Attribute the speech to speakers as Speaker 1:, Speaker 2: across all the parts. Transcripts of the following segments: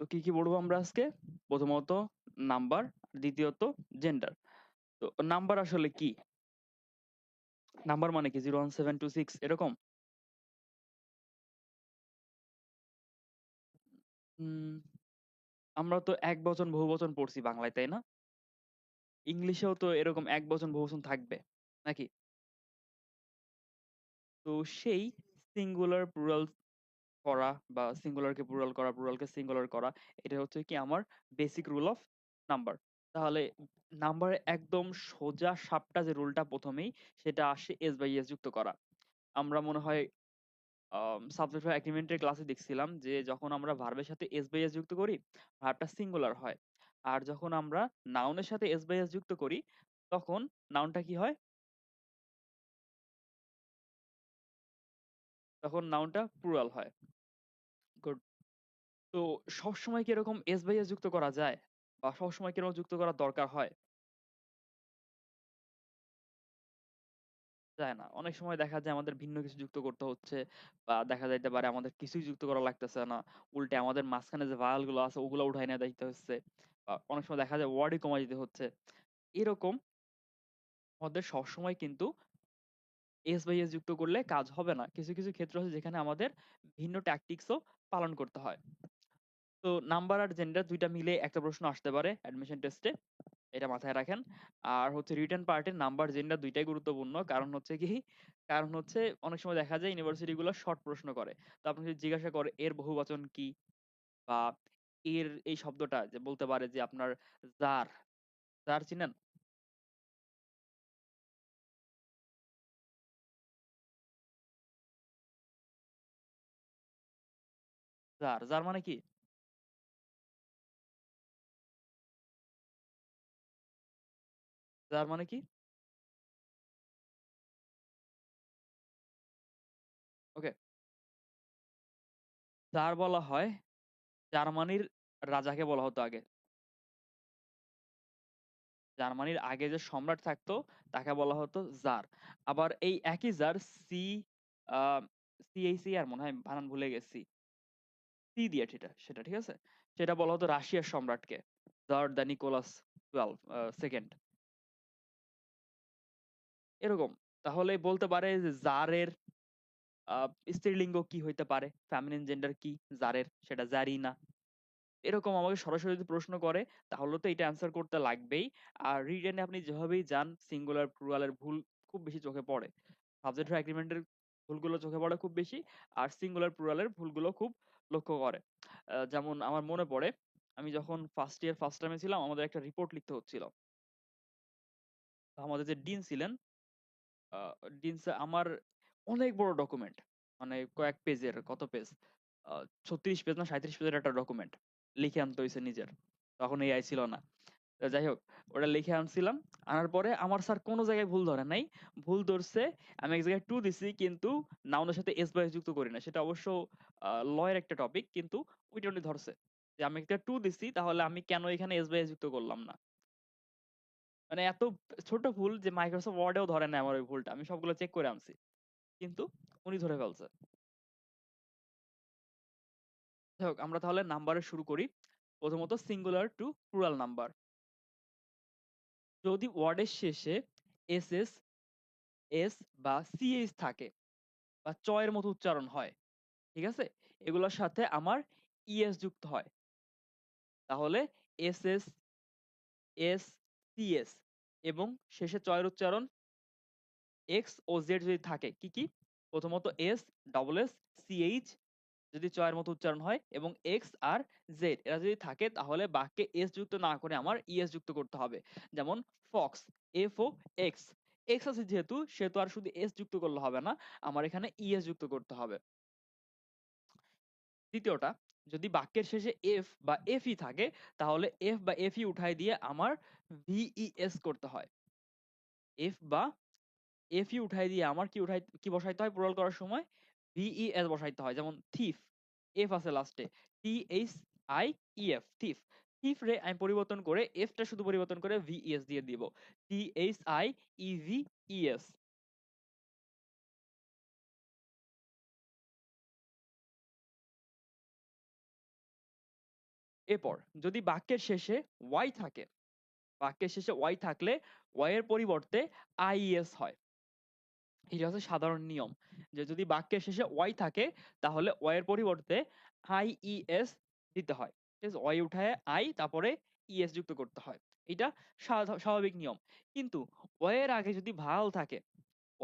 Speaker 1: তো কি কি পড়ব আমরা আজকে? প্রথমত নাম্বার, দ্বিতীয়ত জেন্ডার তো নাম্বার আসলে কি? নাম্বার মানে কি? Zero one seven two six, এরকম? আমরা তো এক বচন বহু বচন পড়ছি বাংলায়, তাই না? ইংলিশেও তো এরকম এক বচন বহু বচন থাকবে, নাকি? তো সেই সিঙ্গুলার প্লুরাল করা বা সিঙ্গুলারকে প্লুরাল করা প্লুরালকে সিঙ্গুলার করা, এটা হচ্ছে কি আমার বেসিক রুল অফ নাম্বার তাহলে নাম্বারে একদম সোজা সাপটা যে রুলটা প্রথমেই, সেটা আসে এস বাই এস যুক্ত করা। আমরা মনে হয় সাবজেক্ট এগ্রিমেন্টের ক্লাসে দেখছিলাম যে যখন আমরা ভার্বের সাথে এস বাই এস যুক্ত করি ভার্বটা সিঙ্গুলার হয়। আর যখন আমরা নাউনের সাথে এস বাই এস যুক্ত করি, তখন নাউনটা কি হয়? তখন নাউনটা প্লুরাল হয়। তো সবসময় কি এরকম এস বাই এস যুক্ত করা যায়? বা সবসময় কি এরকম যুক্ত করার দরকার হয়? যায় না। অনেক সময় দেখা যায় আমাদের ভিন্ন কিছু যুক্ত করতে হচ্ছে বা দেখা যাইতে পারে আমাদের কিছুই যুক্ত করা লাগতেছে না। উল্টে আমাদের মাঝখানে যে ভায়ালগুলো আছে ওগুলো উঠাই নিয়ে দিতে হচ্ছে বা অনেক সময় দেখা যায় ওয়ার্ডই কমাই দিতে হচ্ছে। এরকম আমাদের সবসময় কিন্তু এস বাই এস যুক্ত করলে কাজ হবে না। কিছু কিছু ক্ষেত্র আছে যেখানে আমাদের ভিন্ন ট্যাকটিক্সও পালন করতে হয়। তো নাম্বার আর জেন্ডার দুইটা মিলে একটা প্রশ্ন আসতে পারে অ্যাডমিশন টেস্টে এটা মাথায় রাখেন। আর হচ্ছে রিটেন পার্টের নাম্বার, জেন্ডার দুইটাই গুরুত্বপূর্ণ। কারণ হচ্ছে কি? কারণ হচ্ছে অনেক সময় দেখা যায় ইউনিভার্সিটি গুলো শর্ট প্রশ্ন করে। তো আপনি যদি জিজ্ঞাসা করে এর বহুবচন কি? বা এর এই শব্দটা যে বলতে পারে যে আপনার যার। যার চিনেন? যার। যার মানে কি? জার মানে কি? ওকে। জার বলা হয় জার্মানির রাজাকে বলা হতো আগে। জার্মানির আগে যে সম্রাট থাকতো, তাকে বলা হতো জার। আবার এই একই জার সি সিএইসি আর মনে হয় বানান ভুলে গেছি। সি দিয়ে সেটা সেটা ঠিক আছে? সেটা বলা হতো রাশিয়ার সম্রাটকে, tsar the Nicholas twelve second. এরকম। তাহলে বলতে পারে যে জারের আহ, স্ত্রীলিঙ্গ কি হইতে পারে? ফ্যামিলিন জেন্ডার কি? জারের সেটা জারি না। এরকম আমাকে সরাসরি যদি প্রশ্ন করে তাহলে তো এটা অ্যান্সার করতে লাগবেই। আর রিটেনে আপনি যেভাবেই যান সিঙ্গুলার প্লুরালের ভুল খুব বেশি চোখে পড়ে। সাবজেক্ট এগ্রিমেন্টের ভুলগুলো চোখে পড়ে খুব বেশি আর সিঙ্গুলার প্লুরালের ভুলগুলো খুব লক্ষ্য করে। যেমন আমার মনে পড়ে আমি যখন ফার্স্ট ইয়ার ফার্স্ট টাইমে ছিলাম আমাদের একটা রিপোর্ট লিখতে হচ্ছিল। আমাদের যে ডিন ছিলেন ডিন আমার অনেক বড় ডকুমেন্ট মানে কয়েক পেজের, কত পেজ? ছত্রিশ পেজ না সাঁত্রিশ পেজের একটা ডকুমেন্ট লিখে আনতে হয়েছে নিজের। তখন এআই ছিল না। যাই হোক, ওটা লিখে আনছিলাম। আনার পরে আমার স্যার কোনো জায়গায় ভুল ধরে নাই। ভুল ধরছে, আমি এক জায়গায় টু দিছি, কিন্তু নাউনের সাথে এস বাই যুক্ত করি না। সেটা অবশ্য লয়ের একটা টপিক কিন্তু ওইটা উনি ধরছে। যে আমি একটা টু দিছি, তাহলে আমি কেন এখানে এস বাই যুক্ত করলাম না? মানে এত ছোট ভুল যে মাইক্রোসফট ওয়ার্ডেও ধরে না আমার ওই ভুলটা। আমি সবগুলো চেক করে আনছি। কিন্তু উনি ধরে ফেলছে। যাই হোক আমরা তাহলে নাম্বারে শুরু করি। প্রথমত সিঙ্গুলার টু প্লুরাল নাম্বার যদি ওয়ার্ডের শেষে এস এস এস বা সিএস থাকে বা চয়ের মতো উচ্চারণ হয়, ঠিক আছে? এগুলোর সাথে আমার ইএস যুক্ত হয়। তাহলে এস এস এস সিএস এবং শেষে চয়ের উচ্চারণ এক্স ও জেড যদি থাকে, কি কি? প্রথমত এস ডবল এস সিএইচ যদি চয়ের মতো উচ্চারণ হয় এবং এক্স আর জেড এরা যদি থাকে তাহলে বাক্যে এস যুক্ত না করে আমার ইএস যুক্ত করতে হবে। যেমন fox F O X X আছে যেহেতু সেহেতু আর শুধু এস যুক্ত করলে হবে না, আমার এখানে ইএস যুক্ত করতে হবে। দ্বিতীয়টা যদি বাক্যের শেষে এফ বা এফই থাকে, তাহলে এফ বা এফই উঠাই দিয়ে আমার ভিইএস করতে হয়। এফ বা এফই উঠাই দিয়ে আমার কি উঠাই, কি বসাইতে হয় প্লুরাল করার সময়? ভিইএস বসাইতে হয়, যেমন থিফ এফ আছে লাস্টে T H I E F thief thief রে আমি পরিবর্তন করে এফটা শুধু পরিবর্তন করে ভিইএস দিয়ে দিব T H I E V E S এরপর যদি বাক্যের শেষে ওয়াই থাকে, বাক্যের শেষে ওয়াই থাকলে ওয়াই এর পরিবর্তে আইএস হয়। এটা হচ্ছে সাধারণ নিয়ম যে যদি বাক্যের শেষে ওয়াই থাকে, তাহলে ওয়াই এর পরিবর্তে আইইএস দিতে হয়। ঠিক আছে? ওয়াই উঠায় আই তারপরে ইএস যুক্ত করতে হয়। এটা স্বাভাবিক নিয়ম। কিন্তু ওয়াই এর আগে যদি ভায়াল থাকে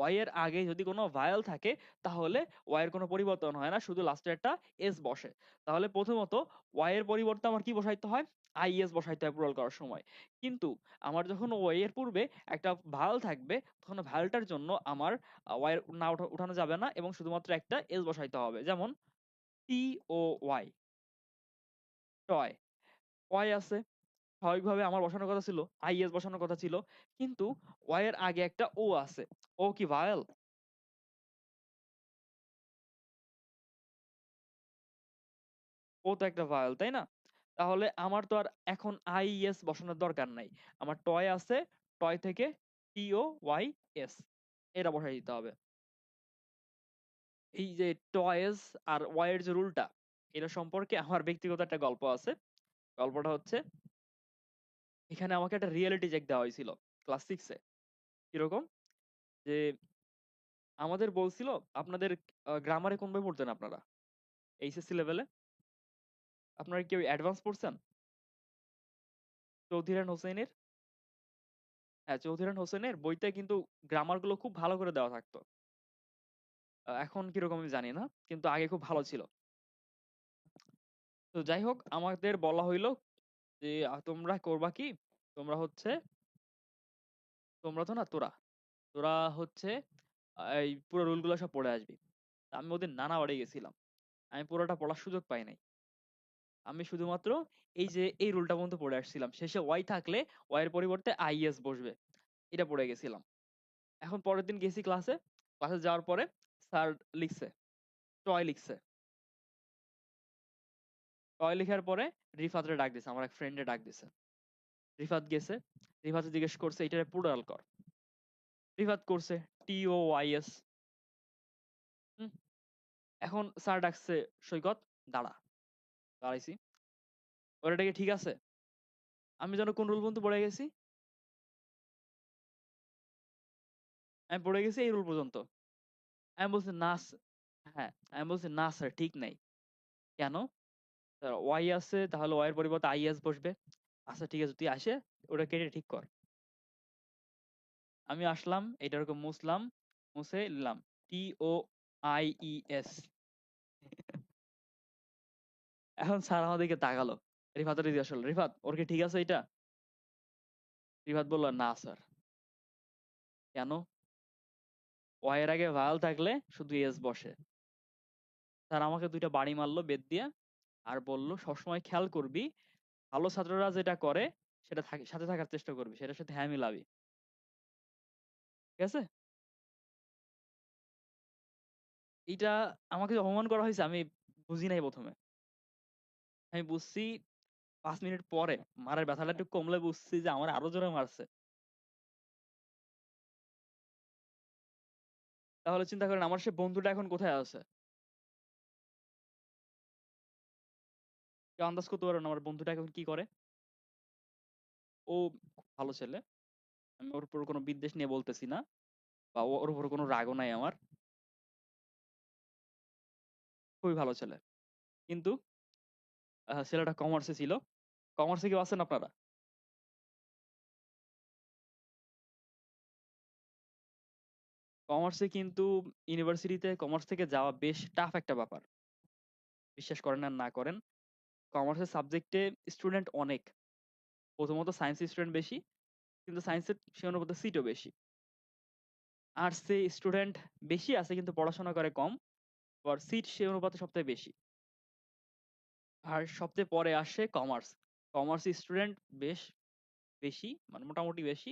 Speaker 1: ওয়াই এর আগে যদি কোনো ভায়াল থাকে, তাহলে ওয়াই এর কোনো পরিবর্তন হয় না, শুধু লাস্টে একটা এস বসে। তাহলে প্রথমত ওয়াই এর পরিবর্তে আমার কি বসাইতে হয়? আইএস বসাইতে হয় প্লুরাল করার সময়। কিন্তু আমার যখন ওয়াই এর পূর্বে একটা ভায়াল থাকবে, তখন ভায়ালটার জন্য আমার ওয়াই এর না উঠা- উঠানো যাবে না এবং শুধুমাত্র একটা এস বসাইতে হবে। যেমন T O Y toy. Y আছে। স্বাভাবিকভাবে আমার বসানোর কথা ছিল আইএস বসানোর কথা ছিল। কিন্তু ওয়াই এর আগে একটা ও আছে। ও কি ভায়াল ও তো একটা ভায়াল তাই না? তাহলে আমার তো আর এখন আইএস বসানোর দরকার নাই। আমার টয় আছে, টয় থেকে টি ও ওয়াই এস। এটা বসাই দিতে হবে। এই যে টয়েস আর ওয়াই এর যে রুলটা, এটা সম্পর্কে আমার ব্যক্তিগত একটা গল্প আছে। গল্পটা হচ্ছে এখানে আমাকে একটা রিয়েলিটি চেক দেওয়া হয়েছিল ক্লাস সিক্সে কীরকম? যে আমাদের বলছিল, আপনাদের গ্রামারে কোন বই পড়তেন আপনারা? এইচএসসি লেভেলে আপনারা কেউ অ্যাডভান্স পড়ছেন? চৌধুরান হোসেনের। হ্যাঁ চৌধুরান হোসেনের বইতে কিন্তু গ্রামারগুলো খুব ভালো করে দেওয়া থাকতো। এখন কীরকম আমি জানি না, কিন্তু আগে খুব ভালো ছিল। তো যাই হোক, আমাদের বলা হইল যে তোমরা করবা কি? তোমরা হচ্ছে তোমরা তো না তোরা তোরা হচ্ছে এই পুরো রুলগুলো সব পড়ে আসবি। আমি ওদের নানা বাড়ি গেছিলাম। আমি পুরোটা পড়ার সুযোগ পাই নাই। আমি শুধুমাত্র এই যে এই রুলটা পর্যন্ত পড়ে আসছিলাম। শেষে ওয়াই থাকলে ওয়াই এর পরিবর্তে আইএস বসবে। এটা পড়ে গেছিলাম। এখন পরের দিন গেছি ক্লাসে ক্লাসে যাওয়ার পরে স্যার লিখছে টয় লিখছে। টয় লেখার পরে রিফাতরে ডাক দিছে, আমার এক ফ্রেন্ডে ডাক দিছে। রিফাত গেছে, রিফাত জিজ্ঞেস করছে এটারে প্লুরাল কর। রিফাত করছে টি ও ওয়াই এস এখন স্যার ডাকছে, সৈকত, দাঁড়া। দাঁড়াইছি। ওরা ডেকে, ঠিক আছে। আমি যেন কোন রুল পর্যন্ত পড়ে গেছি? আমি পড়ে গেছি এই রুল পর্যন্ত। আমি বলছি, না হ্যাঁ আমি বলছি, না স্যার, ঠিক নাই। কেন? ওয়াই আছে, তাহলে ওয়াই এর পরিবর্তে আইএস বসবে। আচ্ছা ঠিক আছে, তুই আসে, ওটা কেটে ঠিক কর। আমি আসলাম, এটা এরকম মুছলাম, মুছে নিলাম। T O I E S এখন স্যার আমাদেরকে তাকালো। রিফাতের জিজ্ঞাসা করল রিফাত, ওর কি ঠিক আছে এটা? রিফাত বলল, না, স্যার। কেন? ওয়াই এর আগে ভায়াল থাকলে শুধু এস বসে। স্যার আমাকে দুইটা বাড়ি মারলো বেদ দিয়ে। আর বলল, সবসময় খেয়াল করবি, ভালো ছাত্ররা যেটা করে, সেটা সাথে থাকার চেষ্টা করবি, সেটার সাথে হ্যাঁ মিলাবি। ঠিক আছে? এইটা আমাকে অপমান করা হয়েছে, আমি বুঝি নাই প্রথমে। আমি বুঝছি পাঁচ মিনিট পরে, মারার ব্যথাটা একটু কমলে বুঝছি যে আমার আরও জোরে মারছে। তাহলে চিন্তা করেন, আমার সে বন্ধুটা এখন কোথায় আছে? কেউ আন্দাজ করতে পারেন আমার বন্ধুটা এখন কি করে। ও ভালো ছেলে। আমি ওর উপর কোনো বিদ্বেষ নিয়ে বলতেছি না বা ওর উপর কোনো রাগও নাই আমার। খুবই ভালো ছেলে। কিন্তু ছেলেটা কমার্সে ছিল। কমার্সে কেউ আছেন আপনারা? কমার্সে কিন্তু ইউনিভার্সিটিতে, কমার্স থেকে যাওয়া বেশ টাফ একটা ব্যাপার। বিশ্বাস করেন আর না করেন। কমার্সের সাবজেক্টে স্টুডেন্ট অনেক। প্রথমত সায়েন্স স্টুডেন্ট বেশি, কিন্তু সায়েন্সের সে অনুপাতে সিটও বেশি। আর্টসে স্টুডেন্ট বেশি আছে, কিন্তু পড়াশোনা করে কম, আবার সিট সে অনুপাতে সবথেকে বেশি। আর সবচেয়ে পরে আসে কমার্স কমার্স স্টুডেন্ট বেশ, বেশি মানে মোটামুটি বেশি।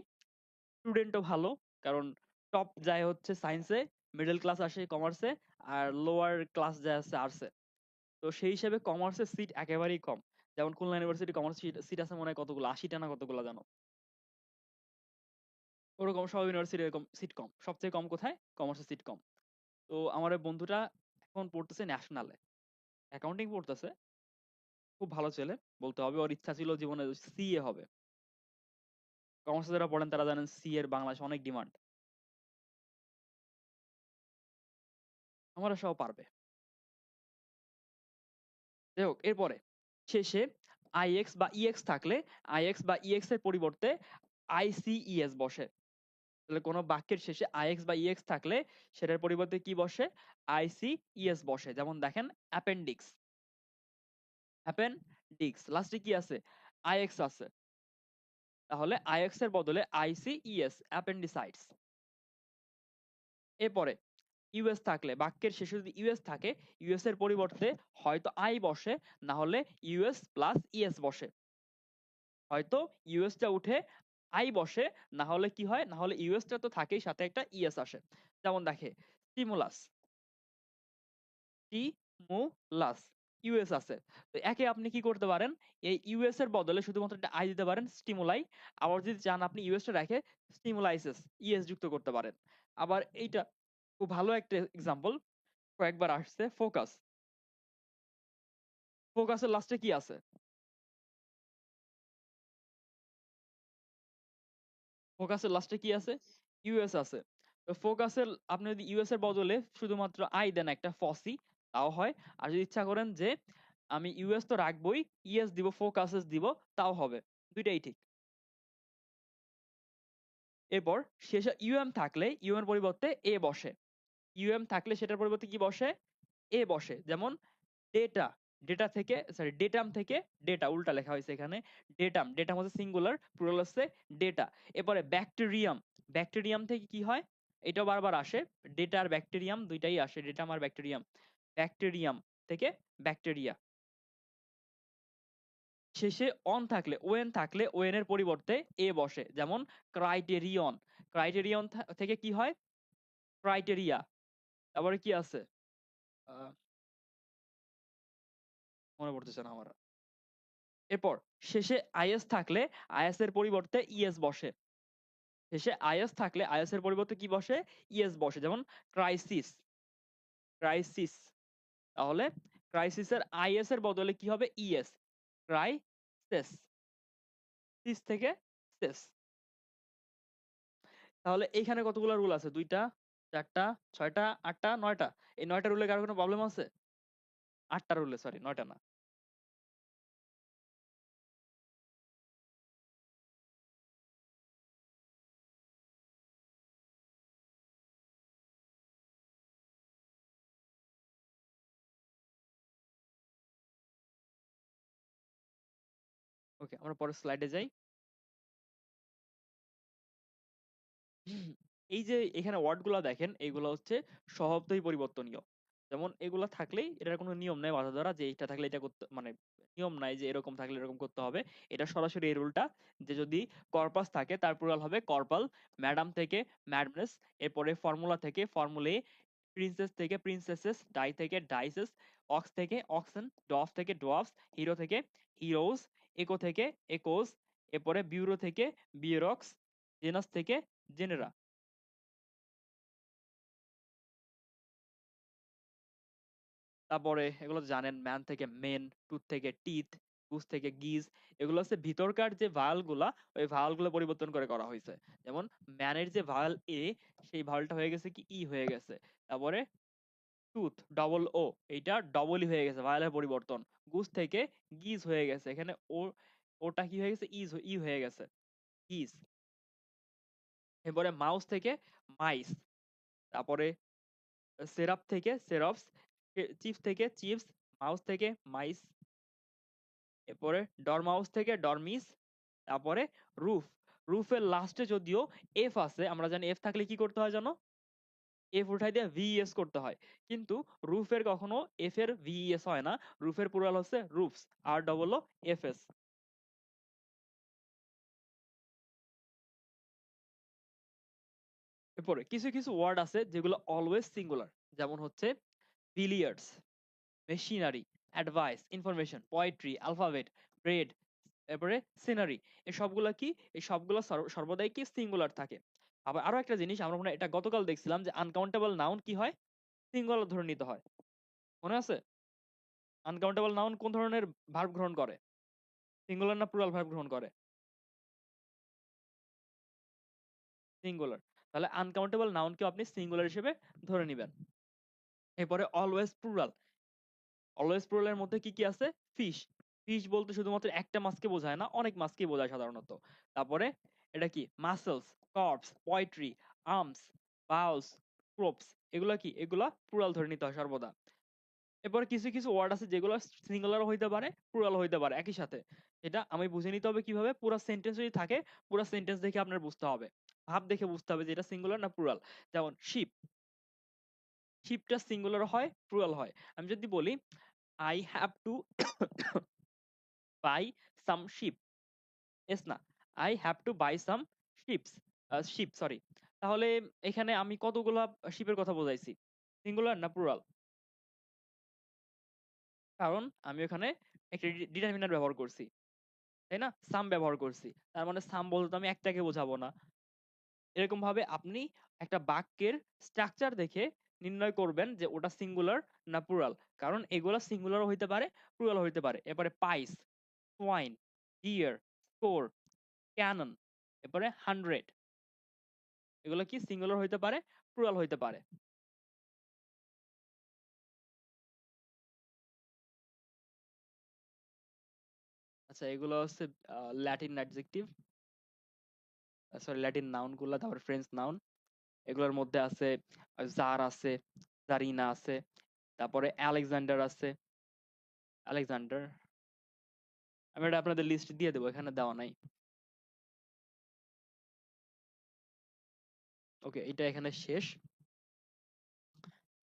Speaker 1: স্টুডেন্টও ভালো, কারণ টপ যায় হচ্ছে সায়েন্সে মিডল ক্লাস আসে কমার্সে আর লোয়ার ক্লাস যায় আছে আর্টসে তো সেই হিসেবে কমার্সের সিট একেবারেই কম। যেমন খুলনা ইউনিভার্সিটি কমার্স সিট আছে মনে হয় কতগুলো? আশিটা না কতগুলো জানো? ওরকম সব ইউনিভার্সিটি এরকম সিট কম। সবচেয়ে কম কোথায়? কমার্সের সিট কম। তো আমার বন্ধুটা এখন পড়তেছে ন্যাশনালে অ্যাকাউন্টিং পড়তেছে। খুব ভালো ছেলে। বলতে হবে ওর ইচ্ছা ছিল জীবনে সিএ হবে। কমার্সে যারা পড়েন তারা জানেন সি এর বাংলাদেশে অনেক ডিমান্ড আমরা সব পারবে। যাই হোক এরপরে শেষে আইএক্স বা ইএক্স থাকলে আইএক্স বা ইএক্স এর পরিবর্তে আইসিইএস বসে। তাহলে কোনো বাক্যের শেষে আইএক্স বা ইএক্স থাকলে সেটার পরিবর্তে কি বসে? আইসিইএস বসে। যেমন দেখেন অ্যাপেন্ডিক্স অ্যাপেন্ডিক্স লাস্টে কি আছে? আইএক্স আছে। তাহলে আইএক্স এর বদলে আইসিইএস অ্যাপেন্ডিসাইটস এরপরে ইউএস থাকলে, বাক্যের শেষে যদি ইউএস থাকে ইউএস এর পরিবর্তে হয়তো আই বসে না হলে ইউএস প্লাস ইএস বসে। হয়তো ইউএসটা উঠে আই বসে না হলে কি হয়? না হলে ইউএসটা তো থাকেই, সাথে একটা ইএস আসে। যেমন দেখে স্টিমুলাস স্টিমুলাস ইউএস আছে। তো একে আপনি কি করতে পারেন? এই ইউএস এর বদলে শুধুমাত্র একটা আই দিতে পারেন স্টিমুলাই আবার যদি চান আপনি ইউএসটা রেখে স্টিমুলাইসেস ইএস যুক্ত করতে পারেন। আবার এইটা খুব ভালো একটা এক্সাম্পল কয়েকবার আসছে, ফোকাস। ফোকাসের লাস্টে কি আছে? ফোকাসের লাস্টে কি আছে? ইউএস আছে। তো ফোকাসের, আপনি যদি ইউএস এর বদলে শুধুমাত্র আই দেন একটা ফসি তাও হয়। আর যদি ইচ্ছা করেন যে, আমি ইউএস তো রাখবই ইএস দিব ফোকাসেস দিব, তাও হবে। দুইটাই ঠিক। এরপর শেষে ইউএম থাকলে ইউএম এর পরিবর্তে এ বসে। ইউএম থাকলে সেটার পরিবর্তে কি বসে? এ বসে। যেমন ডেটা ডেটা থেকে সরি ডেটাম থেকে ডেটা উল্টা লেখা হয়েছে এখানে। ডেটাম ডেটাম হচ্ছে সিঙ্গুলার প্লুরাল হচ্ছে ডেটা এরপরে ব্যাকটেরিয়াম ব্যাকটেরিয়াম থেকে কি হয়? এটা বারবার আসে। ডেটা আর ব্যাকটেরিয়াম দুইটাই আসে ডেটাম আর ব্যাকটেরিয়াম ব্যাকটেরিয়াম থেকে ব্যাকটেরিয়া শেষে অন থাকলে ওয়েন থাকলে ওয়েন এর পরিবর্তে এ বসে। যেমন ক্রাইটেরিয়ন ক্রাইটেরিয়ন থেকে কি হয়? ক্রাইটেরিয়া তারপরে কি আছে? আহ, মনে পড়তেছে না আমার। এরপর শেষে আইএস থাকলে আইএস এর পরিবর্তে ইএস বসে। শেষে আইএস থাকলে আইএস এর পরিবর্তে কি বসে? ইএস বসে। যেমন ক্রাইসিস। ক্রাইসিস। তাহলে ক্রাইসিসের আইএস এর বদলে কি হবে? ইএস। ক্রাইসিস। সিস থেকে সেস। তাহলে এইখানে কতগুলো রুল আছে? দুইটা। চারটা, ছয়টা, আটটা, নয়টা। এই নয়টা রুলে কারও কোনো প্রবলেম আছে? আটটা রুলে সরি নয়টা না। ওকে আমরা পরের স্লাইডে যাই। এই যে এখানে ওয়ার্ডগুলা দেখেন, এগুলো হচ্ছে স্বভাবতই পরিবর্তনীয়। যেমন এগুলা থাকলেই এটার কোনো নিয়ম নাই বাধা ধরা যে এটা থাকলে এটা করতে মানে নিয়ম নাই যে এরকম থাকলে এরকম করতে হবে। এটা সরাসরি এই রুলটা যে যদি কর্পাস থাকে তার প্লুরাল হবে কর্পাল, ম্যাডাম থেকে ম্যাডনেস এরপরে ফর্মুলা থেকে ফর্মুলে প্রিন্সেস থেকে প্রিন্সেসেস, ডাই থেকে ডাইসেস, অক্স থেকে অক্সেন ডফ থেকে ডোয়াফস হিরো থেকে হিরোজ একো থেকে একোস, এরপরে বিউরো থেকে বিউরক্স, জেনাস থেকে জেনেরা। তারপরে এগুলো তো জানেন, ম্যান থেকে মেন, টুথ থেকে টিথ, গুস থেকে গিজ, এগুলো হচ্ছে ভিতরকার যে ভায়ালগুলা ওই ভায়ালগুলো পরিবর্তন করে করা হয়েছে যেমন ম্যানের যে ভায়াল এ, সেই ভায়ালটা হয়ে গেছে কি ই হয়ে গেছে। তারপরে টুথ, ডবল ও, এইটা ডবলই হয়ে গেছে ভায়ালের পরিবর্তন। গুস থেকে গিজ হয়ে গেছে, এখানে ও, ওটা কি হয়ে গেছে? ইজ ই হয়ে গেছে, গিজ। এরপরে মাউস থেকে মাইস, তারপরে সেরাপ থেকে সেরপস চিপস থেকে চিপস, মাউস থেকে মাইস, এরপরে ডরমাউস থেকে ডরমিস তারপরে রুফ। রুফের লাস্টে যদিও এফ আছে, আমরা জানি এফ থাকলে কি করতে হয় জানো? এফ উঠাই দিয়ে ভিএস করতে হয়। কিন্তু রুফের কখনো এফ এর ভিএস হয় না, রুফের পুরাল হচ্ছে রুফস আর ডবল এফ এস এরপরে কিছু কিছু ওয়ার্ড আছে যেগুলো অলওয়েজ সিঙ্গুলার যেমন হচ্ছে billiards machinery advice information poetry alphabet bread এরপরে সিনারি এই সবগুলা কি? এই সবগুলো সর্বদাই কি সিঙ্গুলার থাকে? আবার আরও একটা জিনিস আমরা মনে, এটা গতকাল দেখছিলাম যে আনকাউন্টেবল নাউন কি হয়? সিঙ্গুলার ধরে নিতে হয়। মনে আছে? আনকাউন্টেবল নাউন কোন ধরনের ভার্ব গ্রহণ করে? সিঙ্গুলার না প্লুরাল ভার্ব গ্রহণ করে? সিঙ্গুলার তাহলে আনকাউন্টেবল নাউনকে আপনি সিঙ্গুলার হিসেবে ধরে নেবেন। এরপরে অলওয়েজ প্লুরাল অলওয়েজ প্লুরালের মধ্যে কি কি আছে? ফিশ ফিশ বলতে শুধুমাত্র একটা মাছকে বোঝায় না, অনেক মাছকে বোঝায় সাধারণত। তারপরে এটা কি? Measles corps poetry arms bowels crops এগুলা কি? এগুলা প্লুরাল ধরে নিতে হয় সর্বদা। এরপরে কিছু কিছু ওয়ার্ড আছে যেগুলো সিঙ্গুলার হইতে পারে প্লুরাল হইতে পারে, একই সাথে। এটা আমি বুঝে নিতে হবে কীভাবে? পুরো সেন্টেন্স যদি থাকে, পুরো সেন্টেন্স দেখে আপনার বুঝতে হবে। ভাব দেখে বুঝতে হবে যে এটা সিঙ্গুলার না প্লুরাল যেমন শিপ শিপটা সিঙ্গুলার হয় প্লুরাল হয়। আমি যদি বলি I have to buy some sheep S না? I have to buy some sheeps sheep sorry তাহলে এখানে আমি কতগুলা শিপের কথা বোঝাইছি? সিঙ্গুলার না প্লুরাল কারণ আমি ওখানে একটা ডিটারমিনার ব্যবহার করছি। তাই না? সাম ব্যবহার করছি। তার মানে সাম বলতে আমি একটাকে বোঝাবো না। এরকম ভাবে আপনি একটা বাক্যের স্ট্রাকচার দেখে নির্ণয় করবেন যে ওটা সিঙ্গুলার না প্লুরাল কারণ এগুলা সিঙ্গুলারও হইতে পারে প্লুরাল হইতে পারে। এরপরে pice swine deer score cannon এরপরে হান্ড্রেড এগুলো কি সিঙ্গুলার হইতে পারে প্লুরাল হইতে পারে। আচ্ছা এগুলো হচ্ছে ল্যাটিন অ্যাডজেক্টিভ সরি ল্যাটিন নাউনগুলা, তারপর ফ্রেঞ্চ নাউন এগুলোর মধ্যে আছে জার আছে, জারিনা আছে, তারপরে আলেকজান্ডার আছে। আলেকজান্ডার? আমি এটা আপনাদের লিস্ট দিয়ে দেবো, এখানে দেওয়া নাই। ওকে, এটা এখানে শেষ।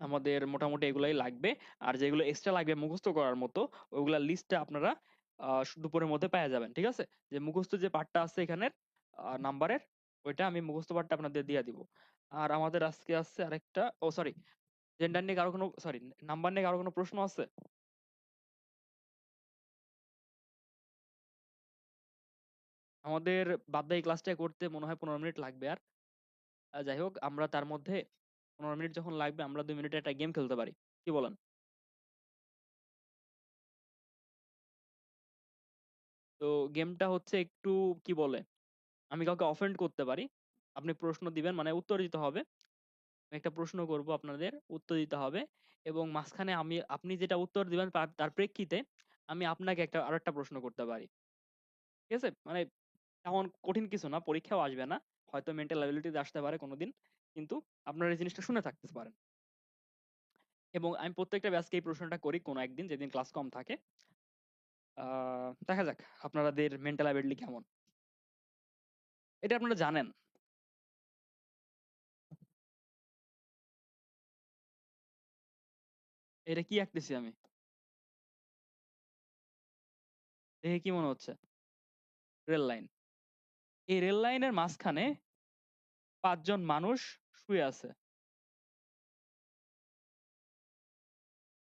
Speaker 1: আমাদের মোটামুটি এগুলাই লাগবে। আর যেগুলো এক্সট্রা লাগবে মুখস্থ করার মতো ওইগুলা লিস্টটা আপনারা দুপুরের মধ্যে পেয়ে যাবেন, ঠিক আছে? যে মুখস্থ যে পার্টটা আছে এখানের নাম্বারের ওইটা আমি মুখস্থ পার্টটা আপনাদের দিয়ে দিব। আর আমাদের আজকে আছে আরেকটা, ও সরি জেন্ডার নিয়ে কারও কোনো সরি নাম্বার নিয়ে কারও কোনো প্রশ্ন আছে? আমাদের বাদ-বাকী ক্লাসটা করতে মনে হয় পনেরো মিনিট লাগবে আর। যাই হোক, আমরা তার মধ্যে পনেরো মিনিট যখন লাগবে, আমরা দুই মিনিটে একটা গেম খেলতে পারি। কি বলেন? তো গেমটা হচ্ছে একটু, কি বলে? আমি কাউকে অফেন্ড করতে পারি, আপনি প্রশ্ন দিবেন মানে উত্তর দিতে হবে। আমি একটা প্রশ্ন করব আপনাদের, উত্তর দিতে হবে এবং মাঝখানে আমি, আপনি যেটা উত্তর দিবেন তার তার প্রেক্ষিতে আমি আপনাকে একটা, আরও একটা প্রশ্ন করতে পারি। ঠিক আছে? মানে তেমন কঠিন কিছু না, পরীক্ষাও আসবে না, হয়তো মেন্টাল অ্যাবিলিটিতে আসতে পারে কোনোদিন, কিন্তু আপনারা এই জিনিসটা শুনে থাকতে পারেন। এবং আমি প্রত্যেকটা ব্যাচকে এই প্রশ্নটা করি কোনো একদিন, যেদিন ক্লাস কম থাকে। আহ, দেখা যাক আপনাদের মেন্টাল অ্যাবিলিটি কেমন। এটা আপনারা জানেন? এটা কি আঁকতেছি আমি? দেখে কি মনে হচ্ছে? Rail line. এই রেল লাইনের মাঝখানে পাঁচজন মানুষ শুয়ে আছে।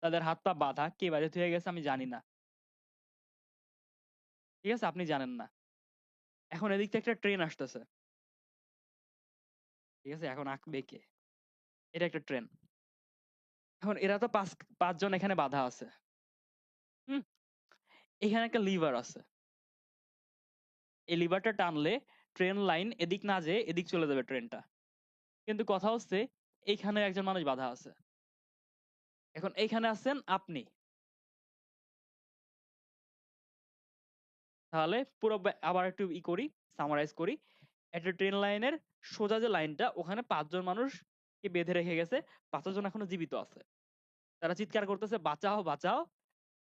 Speaker 1: তাদের হাত পা বাঁধা কে বাজে হয়ে গেছে আমি জানি না। ঠিক আছে? আপনি জানেন না। এখন এদিক থেকে একটা ট্রেন আসতেছে। ঠিক আছে? এখন আঁকবে কে এটা একটা ট্রেন। এখন এরা তো পাঁচ পাঁচজন এখানে বাধা আছে। হুম? এখানে একটা লিভার আছে। এই লিভারটা টানলে ট্রেন লাইন এদিক না যেয়ে এদিক চলে যাবে ট্রেনটা। কিন্তু কথা হচ্ছে এইখানে একজন মানুষ বাধা আছে। এখন এইখানে আছেন আপনি। তাহলে পুরো আবার একটু ই করি সামারাইজ করি। একটা ট্রেন লাইনের সোজা যে লাইনটা ওখানে পাঁচজন মানুষ কে বেঁধে রেখে গেছে। পাঁচজন এখনও জীবিত আছে। তারা চিৎকার করতেছে, বাঁচাও বাঁচাও।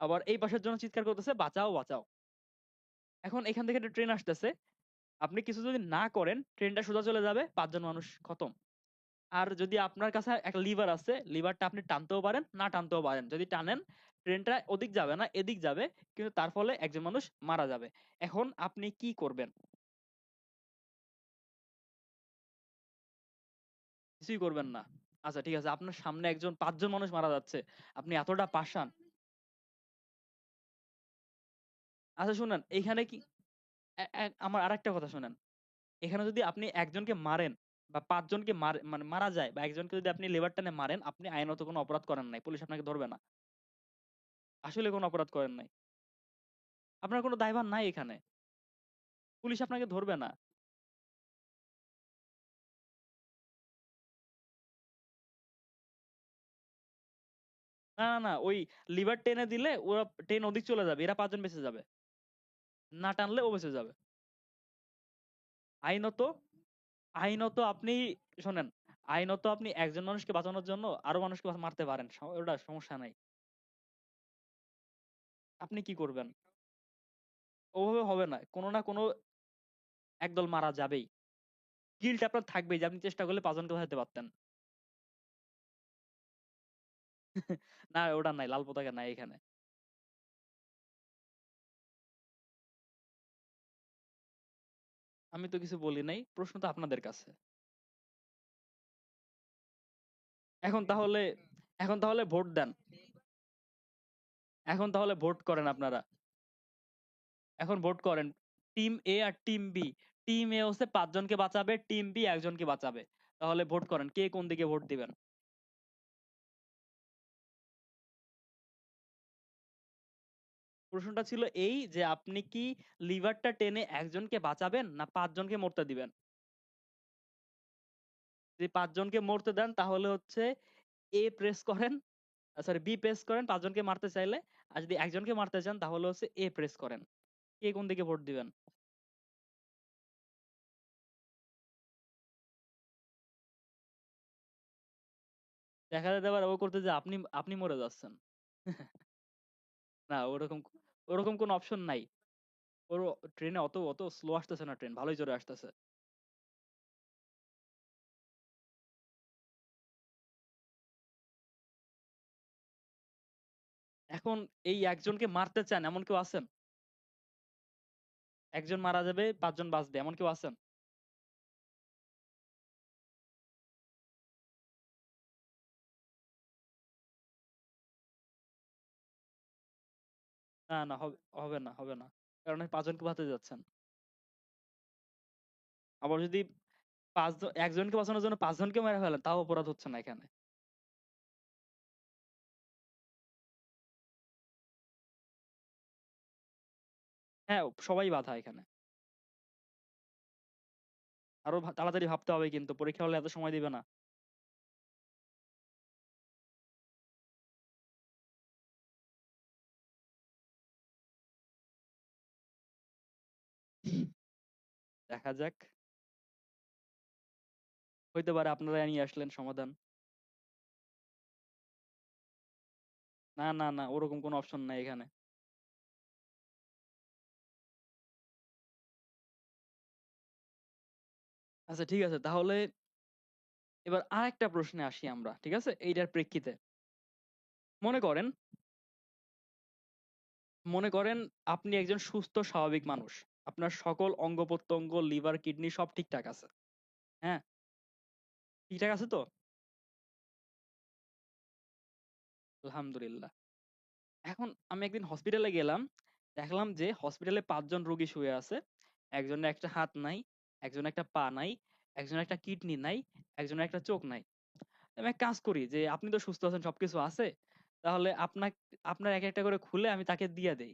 Speaker 1: আবার এই পাশের জন্য চিৎকার করতেছে, বাঁচাও বাঁচাও। এখন এখান থেকে একটা ট্রেন আসতেছে। আপনি কিছু যদি না করেন ট্রেনটা সোজা চলে যাবে, পাঁচজন মানুষ খতম। আর যদি আপনার কাছে একটা লিভার আছে লিভারটা আপনি টানতেও পারেন, না টানতেও পারেন। যদি টানেন ট্রেনটা ওদিক যাবে না, এদিক যাবে। কিন্তু তার ফলে একজন মানুষ মারা যাবে। এখন আপনি কি করবেন? কিছুই করবেন না। আচ্ছা ঠিক আছে। আপনার সামনে একজন পাঁচজন মানুষ মারা যাচ্ছে। আপনি এতটা পাষাণ। আচ্ছা শুনেন এইখানে কি আমার আরেকটা কথা শুনেন। এখানে যদি আপনি একজনকে মারেন বা পাঁচজনকে মার মানে মারা যায় বা একজনকে যদি আপনি লেবার টানে মারেন, আপনি আইনত কোনো অপরাধ করেন নাই। পুলিশ আপনাকে ধরবে না। আসলে কোনো অপরাধ করেন নাই। আপনার কোনো দায়ভার নাই এখানে। পুলিশ আপনাকে ধরবে না। না, না, না ওই লিভার টেনে দিলে ওরা ট্রেন ওদিক চলে যাবে। এরা ৫ জন বেঁচে যাবে। না টানলে ও বেঁচে যাবে। আইনত আইনত আপনি শোনেন, আইনত আপনি একজন মানুষকে বাঁচানোর জন্য আরও মানুষকে মারতে পারেন। ওটা সমস্যা নাই। আপনি কি করবেন? ওভাবে হবে না। কোন না কোন একদল মারা যাবেই। গিল্ট আপনার থাকবেই যে আপনি চেষ্টা করলে ৫ জনকে বাঁচাতে পারতেন। না, ওটা নাই। লাল পতাকা নাই এখানে। আমি তো কিছু বলি নাই। প্রশ্ন তো আপনাদের কাছে। এখন তাহলে এখন তাহলে ভোট দেন। এখন তাহলে ভোট করেন আপনারা। এখন ভোট করেন। টিম A আর টিম B। টিম A হচ্ছে ৫ জনকে বাঁচাবে, টিম B ১ জনকে বাঁচাবে। তাহলে ভোট করেন। কে কোন দিকে ভোট দিবেন? প্রশ্নটা ছিল এই যে আপনি কি লিভারটা টেনে একজনকে বাঁচাবেন না ৫ জনকে মরতে দিবেন? যদি ৫ জনকে মরতে দেন তাহলে হচ্ছে A প্রেস করেন সরি B প্রেস করেন ৫ জনকে মারতে চাইলে। আর যদি একজনকে মারতে চান, তাহলে হচ্ছে A প্রেস করেন। কে কোন দিকে ভোট দিবেন? দেখা যেতে পারে ও করতে যে আপনি আপনি মরে যাচ্ছেন। না, ওরকম ওরকম কোনো অপশন নাই। ওর ট্রেনে অত অত স্লো আসতেছে না ট্রেন। ভালোই জোরে আসতেছে। এখন এই একজনকে মারতে চান এমন কেউ আছেন? একজন মারা যাবে, ৫ জন বাঁচবে এমন কেউ আছেন? না, না হবে না, হবে না। কারণ আপনি ৫ জনকে বাঁচাতে যাচ্ছেন। আবার যদি ৫ জন একজনকে বাঁচানোর জন্য ৫ জনকে মেরে ফেলেন তাও অপরাধ হচ্ছে না এখানে। হ্যাঁ, সবাই বাধা এখানে। আরও তাড়াতাড়ি ভাবতে হবে কিন্তু পরীক্ষা হলে এত সময় দিবে না। দেখা যাক। হইতে পারে আপনারাই নিয়ে আসলেন সমাধান। না, না, না ওরকম কোনো অপশন নাই এখানে। আচ্ছা ঠিক আছে তাহলে এবার আরেকটা প্রশ্নে আসি আমরা। ঠিক আছে? এইটার প্রেক্ষিতে। মনে করেন মনে করেন আপনি একজন সুস্থ স্বাভাবিক মানুষ। আপনার সকল অঙ্গ-প্রত্যঙ্গ, লিভার, কিডনি সব ঠিকঠাক আছে। হ্যাঁ? ঠিকঠাক আছে তো? আলহামদুলিল্লাহ। এখন আমি একদিন হসপিটালে গেলাম। দেখলাম যে হসপিটালে ৫ জন রোগী শুয়ে আছে। একজনের একটা হাত নাই, একজনের একটা পা নাই, একজনের একটা কিডনি নাই, একজনের একটা চোখ নাই। আমি এক কাজ করি যে আপনি তো সুস্থ আছেন সবকিছু আছে। তাহলে আপনাক আপনার এক একটা করে খুলে আমি তাকে দিয়ে দেই।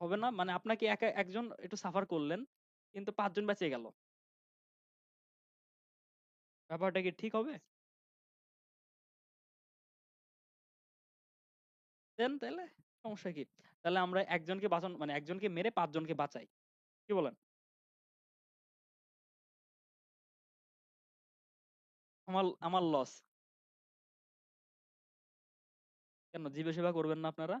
Speaker 1: হবে না? মানে আপনাকে একা একজন একটু সাফার করলেন। কিন্তু ৫ জন বেঁচে গেল। ব্যাপারটা কি ঠিক হবে? দেন তাইলে সমস্যা কি? তাহলে আমরা একজনকে বাঁচানো মানে একজনকে মেরে ৫ জনকে বাঁচাই। কি বলেন? আমার আমার লস। কেন জীবে সেবা করবেন না আপনারা?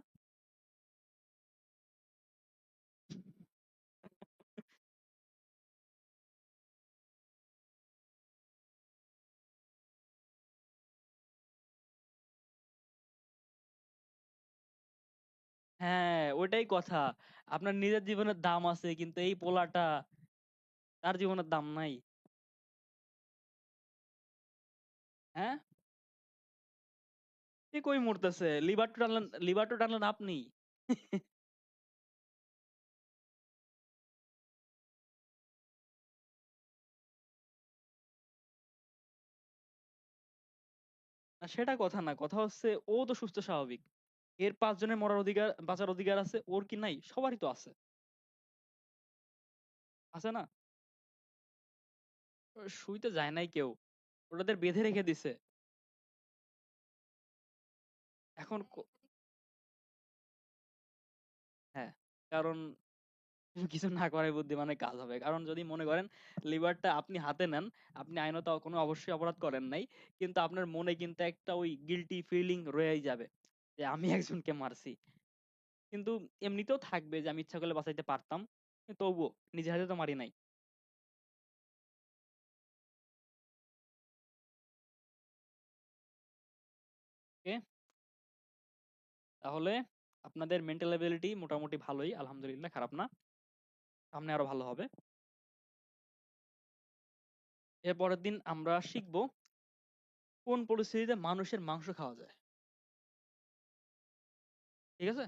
Speaker 1: হ্যাঁ, ওইটাই কথা। আপনার নিজের জীবনের দাম আছে কিন্তু এই পোলাটা তার জীবনের দাম নাই। হ্যাঁ? সে কই মরতেছে? লিভার তো টানলেন লিভার তো টানলেন আপনি।
Speaker 2: সেটা কথা না। কথা হচ্ছে ও তো সুস্থ স্বাভাবিক। এর ৫ জনের মরার অধিকার বাঁচার অধিকার আছে। ওর কি নাই? সবারই তো আছে। আছে না? শুইতে যায় নাই কেউ। ওনাদের বেঁধে রেখে দিছে। এখন হ্যাঁ, কারণ কিছু না করাই বুদ্ধিমানের কাজ হবে। কারণ যদি মনে করেন লিভারটা আপনি হাতে নেন, আপনি আইনত কোনো অবশ্যই অপরাধ করেন নাই। কিন্তু আপনার মনে কিন্তু একটা ওই গিল্টি ফিলিং রয়েই যাবে। যে আমি একজনকে মারছি। কিন্তু এমনিতেও থাকবে যে আমি ইচ্ছা করলে বাঁচাইতে পারতাম। তবুও নিজের হাতে তো মারি নাই। ওকে? তাহলে আপনাদের মেন্টাল এবিলিটি মোটামুটি ভালোই, আলহামদুলিল্লাহ, খারাপ না। সামনে আরও ভালো হবে। এর পরের দিন আমরা শিখব কোন পরিস্থিতিতে মানুষের মাংস খাওয়া যায়? ঠিক আছে?